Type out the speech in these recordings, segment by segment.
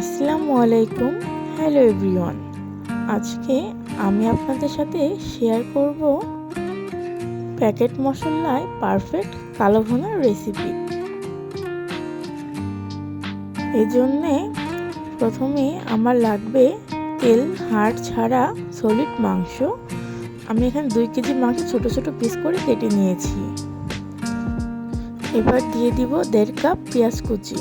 আসসালামু আলাইকুম। Hello everyone, আজকে আমি আপনাদের সাথে শেয়ার করব প্যাকেট মশলায় পারফেক্ট কালো ভোনার রেসিপি এই জন্যে প্রথমে আমার লাগবে তেল, হাড় ছাড়া সলিড মাংস। আমি এখানে দুই কেজি মাংস ছোট ছোট পিস করে কেটে নিয়েছি। এবার দিয়ে দিব দেড় কাপ পেঁয়াজ কুচি।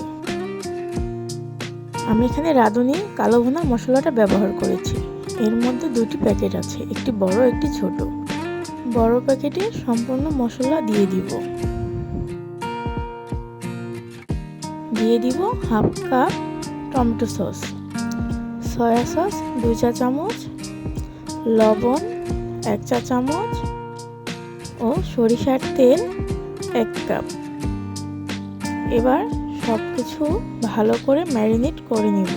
আমি এখানে রাঁধুনি, কালো ভুনা, মশলাটা ব্যবহার করেছি। এর মধ্যে দুটি প্যাকেট আছে, একটি বড়, একটি ছোট। বড় প্যাকেটে সম্পূর্ণ মশলা দিয়ে দিব। দিয়ে দিব half cup tomato sauce. Soya sauce, দুই চা চামচ। লবণ, এক চা চামচ। ও সরিষার তেল, এক কাপ। এবার সব কিছু ভালো করে ম্যারিনেট করে নিব।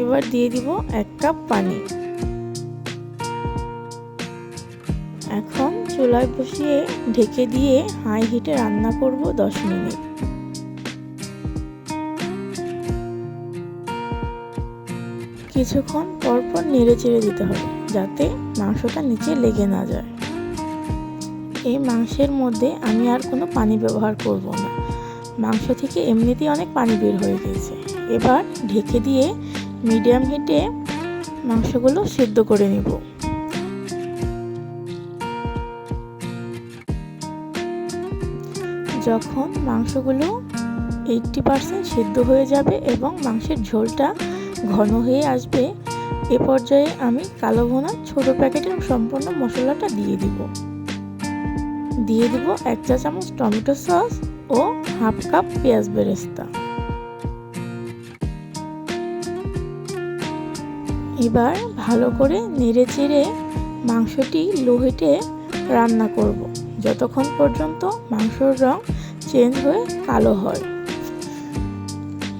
এবার দিয়ে দিব এক কাপ পানি। এখন চুলায় বসিয়ে ঢেকে দিয়ে হাই হিটে রান্না করব দশ মিনিট। কিছুক্ষণ পরপর নেড়ে চেড়ে দিতে হবে। যাতে মাংসটা নিচে লেগে না যায়। এই মাংসের মধ্যে আমি আর কোনো পানি ব্যবহার করব না। মাংস থেকে এমনিতেই অনেক পানি বের হয়ে গেছে। এবার ঢেকে দিয়ে মিডিয়াম হিটে মাংসগুলো সিদ্ধ করে নিব। যখন মাংসগুলো এইটটি পারসেন্ট সিদ্ধ হয়ে যাবে এবং মাংসের ঝোলটা ঘন হয়ে আসবে এ পর্যায়ে আমি কালো ভোনা, ছোট প্যাকেটের সম্পূর্ণ মশলাটা দিয়ে দিব। দিয়ে দিব এক চা চামচ টমেটো সস ও হাফ কাপ পেঁয়াজ বেরেস্তা। এবার ভালো করে নেড়ে চেড়ে মাংসটি লোহেটে রান্না করব। যতক্ষণ পর্যন্ত মাংসর রং চেঞ্জ হয়ে কালো হয়।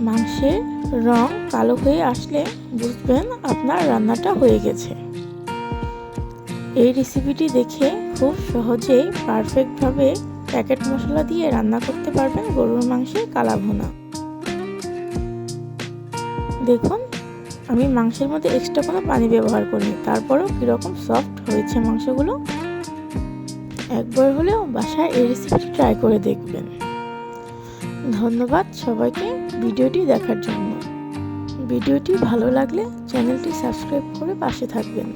মাংসের রং কালো হয়ে আসলে বুঝবেন আপনার রান্নাটা হয়ে গেছে। এই রেসিপিটি দেখে খুব সহজেই পারফেক্টভাবে প্যাকেট মশলা দিয়ে রান্না করতে পারবেন গরুর মাংসের কালা ভুনা দেখুন, আমি মাংসের মধ্যে এক্সট্রা কোনো পানি ব্যবহার করিনি, তারপরেও কীরকম সফট হয়েছে মাংসগুলো। একবার হলেও বাসায় এই রেসিপিটি ট্রাই করে দেখবেন। ধন্যবাদ সবাইকে ভিডিওটি দেখার জন্য। ভিডিওটি ভালো লাগলে চ্যানেলটি সাবস্ক্রাইব করে পাশে থাকবেন।